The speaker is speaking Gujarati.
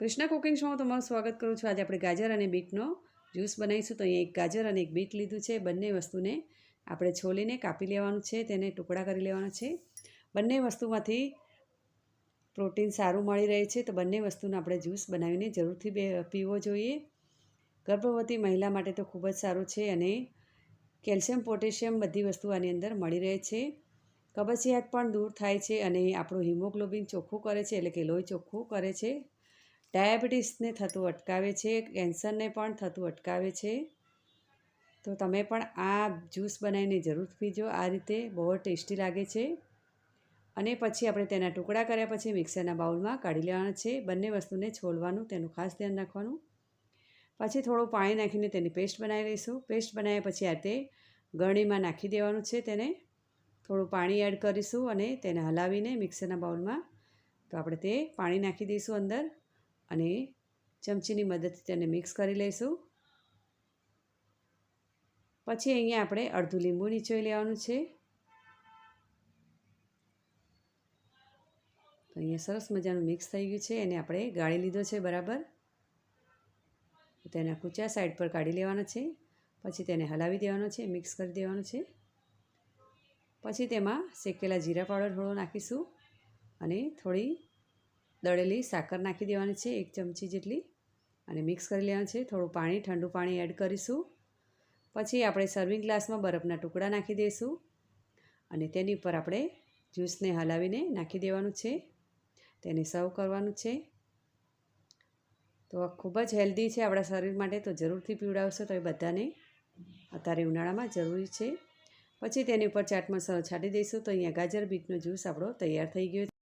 કૃષ્ણા કુકિંગ શોમાં તમારું સ્વાગત કરું છું. આજે આપણે ગાજર અને બીટનો જ્યુસ બનાવીશું. તો અહીંયા એક ગાજર અને એક બીટ લીધું છે. બંને વસ્તુને આપણે છોલીને કાપી લેવાનું છે. તેને ટુકડા કરી લેવાના છે. બંને વસ્તુમાંથી પ્રોટીન સારું મળી રહે છે. તો બંને વસ્તુનો આપણે જ્યુસ બનાવીને જરૂરથી બે પીવો જોઈએ. ગર્ભવતી મહિલા માટે તો ખૂબ જ સારું છે અને કેલ્શિયમ, પોટેશિયમ બધી વસ્તુ આની અંદર મળી રહે છે. કબજિયાત પણ દૂર થાય છે અને આપણું હિમોગ્લોબિન ચોખ્ખું કરે છે. એટલે કે લોહી ચોખ્ખું કરે છે. ડાયાબિટીસને થતું અટકાવે છે, કેન્સરને પણ થતું અટકાવે છે. તો તમે પણ આ જ્યુસ બનાવીને જરૂર પીજો, આ રીતે બહુ ટેસ્ટી લાગે છે. અને પછી આપણે તેના ટુકડા કર્યા પછી મિક્સરના બાઉલમાં કાઢી લેવાના છે, બંને વસ્તુને છોલવાનું, તેનું ખાસ ધ્યાન રાખવાનું. પછી થોડું પાણી નાખીને તેની પેસ્ટ બનાવી લઈશું. પેસ્ટ બનાવ્યા પછી આ તે ગળણીમાં નાખી દેવાનું છે તેને. થોડું પાણી એડ કરીશું અને તેને હલાવીને મિક્સરના બાઉલમાં તો આપણે તે પાણી નાખી દઈશું અંદર. અને ચમચીની મદદથી તેને મિક્સ કરી લઈશું. પછી અહીંયા આપણે અડધું લીંબુ નીચોઈ લેવાનું છે. તો અહીંયા સરસ મજાનું મિક્સ થઈ ગયું છે. એને આપણે ગાળી લીધો છે બરાબર. તેના કૂચા સાઈડ પર કાઢી લેવાના છે. પછી તેને હલાવી દેવાનો છે મિક્સ કરી દેવાનું છે. પછી તેમાં શેકેલા જીરા પાવડર થોડો નાખીશું અને થોડી દળેલી સાકર નાખી દેવાની છે એક ચમચી જેટલી અને મિક્સ કરી લેવાનું છે. થોડું પાણી, ઠંડુ પાણી એડ કરીશું. પછી આપણે સર્વિંગ ગ્લાસમાં બરફના ટુકડા નાખી દઈશું અને તેની ઉપર આપણે જ્યુસને હલાવીને નાખી દેવાનું છે. તેને સર્વ કરવાનું છે. તો ખૂબ જ હેલ્ધી છે આપણા શરીર માટે, તો જરૂરથી પીવડાવશો તો એ બધાને અત્યારે ઉનાળામાં જરૂરી છે. પછી તેની ઉપર ચાટ મસાલો છાંટી દઈશું તો અહીંયા ગાજર, બીટનો જ્યુસ આપણો તૈયાર થઈ ગયો